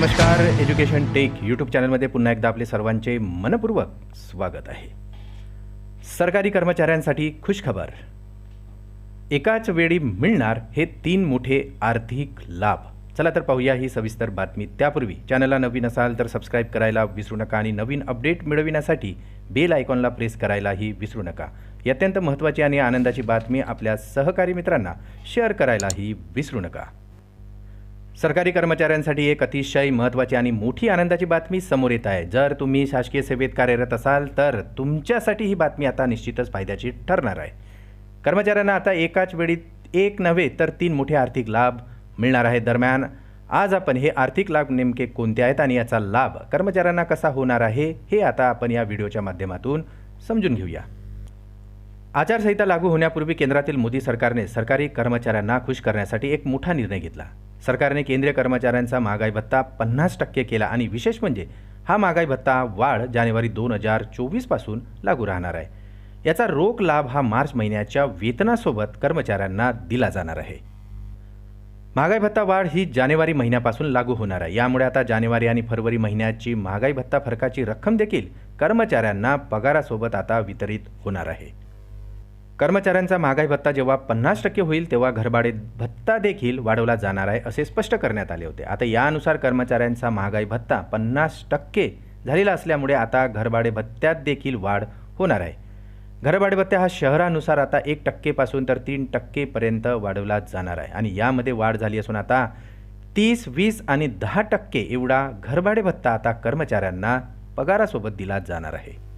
नमस्कार education take YouTube चॅनलमध्ये पुन्हा एकदा आपले सर्वांचे मनपूर्वक स्वागत आहे. सरकारी कर्मचाऱ्यांसाठी खुशखबर. एकाच वेळी मिळणार हे तीन मोठे आर्थिक लाभ. चला तर पाहूया ही सविस्तर बातमी. त्यापूर्वी चॅनलला नवीन असाल तर सबस्क्राईब करायला विसरू नका आणि नवीन अपडेट मिळविण्यासाठी बेल आयकॉनला प्रेस करायलाही विसरू नका. ही अत्यंत महत्त्वाची आणि आनंदाची बातमी आपल्या सहकारी मित्रांना शेअर करायलाही विसरू नका. सरकारी कर्मचाऱ्यांसाठी एक अतिशय महत्त्वाची आणि मोठी आनंदाची बातमी समोर येत आहे. जर तुम्ही शासकीय सेवेत कार्यरत असाल तर तुमच्यासाठी ही बातमी आता निश्चितच फायद्याची ठरणार आहे. कर्मचाऱ्यांना आता एकाच वेळी एक नव्हे तर तीन मोठे आर्थिक लाभ मिळणार आहेत. दरम्यान आज आपण हे आर्थिक लाभ नेमके कोणते आहेत आणि याचा लाभ कर्मचाऱ्यांना कसा होणार आहे हे आता आपण या व्हिडिओच्या माध्यमातून समजून घेऊया. आचारसंहिता लागू होण्यापूर्वी केंद्रातील मोदी सरकारने सरकारी कर्मचाऱ्यांना खुश करण्यासाठी एक मोठा निर्णय घेतला. सरकारने केंद्रीय कर्मचाऱ्यांचा महागाई भत्ता पन्नास टक्के केला आणि विशेष म्हणजे हा महागाई भत्ता वाढ जानेवारी दोन हजार चोवीसपासून लागू राहणार आहे. याचा रोख लाभ हा मार्च महिन्याच्या वेतनासोबत कर्मचाऱ्यांना दिला जाणार आहे. महागाई भत्ता वाढ ही जानेवारी महिन्यापासून लागू होणार आहे. यामुळे आता जानेवारी आणि फरवरी महिन्याची महागाई भत्ता फरकाची रक्कम देखील कर्मचाऱ्यांना पगारासोबत आता वितरित होणार आहे. कर्मचाऱ्यांचा महागाई भत्ता जेव्हा पन्नास टक्के होईल तेव्हा घरभाडे भत्ता देखील वाढवला जाणार आहे असे स्पष्ट करण्यात आले होते. आता यानुसार कर्मचाऱ्यांचा महागाई भत्ता पन्नास टक्के झालेला असल्यामुळे आता घरभाडे भत्त्यात देखील वाढ होणार आहे. घरभाडे भत्ता हा शहरानुसार आता एक टक्केपासून तर तीन टक्केपर्यंत वाढवला जाणार आहे आणि यामध्ये वाढ झाली असून आता तीस वीस आणि दहा टक्के एवढा घरभाडे भत्ता आता कर्मचाऱ्यांना पगारासोबत दिला जाणार आहे.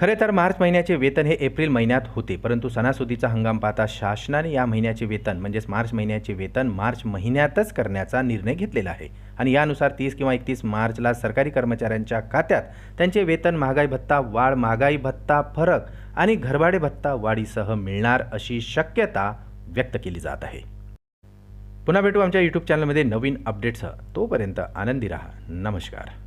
खरे तर मार्च महिन्याचे वेतन हे एप्रिल महिन्यात होते परंतु सणासुदीचा हंगाम पाहता शासनाने या महिन्याचे वेतन म्हणजेच मार्च महिन्याचे वेतन मार्च महिन्यातच करण्याचा निर्णय घेतलेला आहे. आणि यानुसार तीस किंवा एकतीस मार्चला सरकारी कर्मचाऱ्यांच्या खात्यात त्यांचे वेतन महागाई भत्ता वाढ महागाई भत्ता फरक आणि घरभाडे भत्ता वाढीसह मिळणार अशी शक्यता व्यक्त केली जात आहे. पुन्हा भेटू आमच्या यूट्यूब चॅनलमध्ये नवीन अपडेट्सह तोपर्यंत आनंदी राहा. नमस्कार.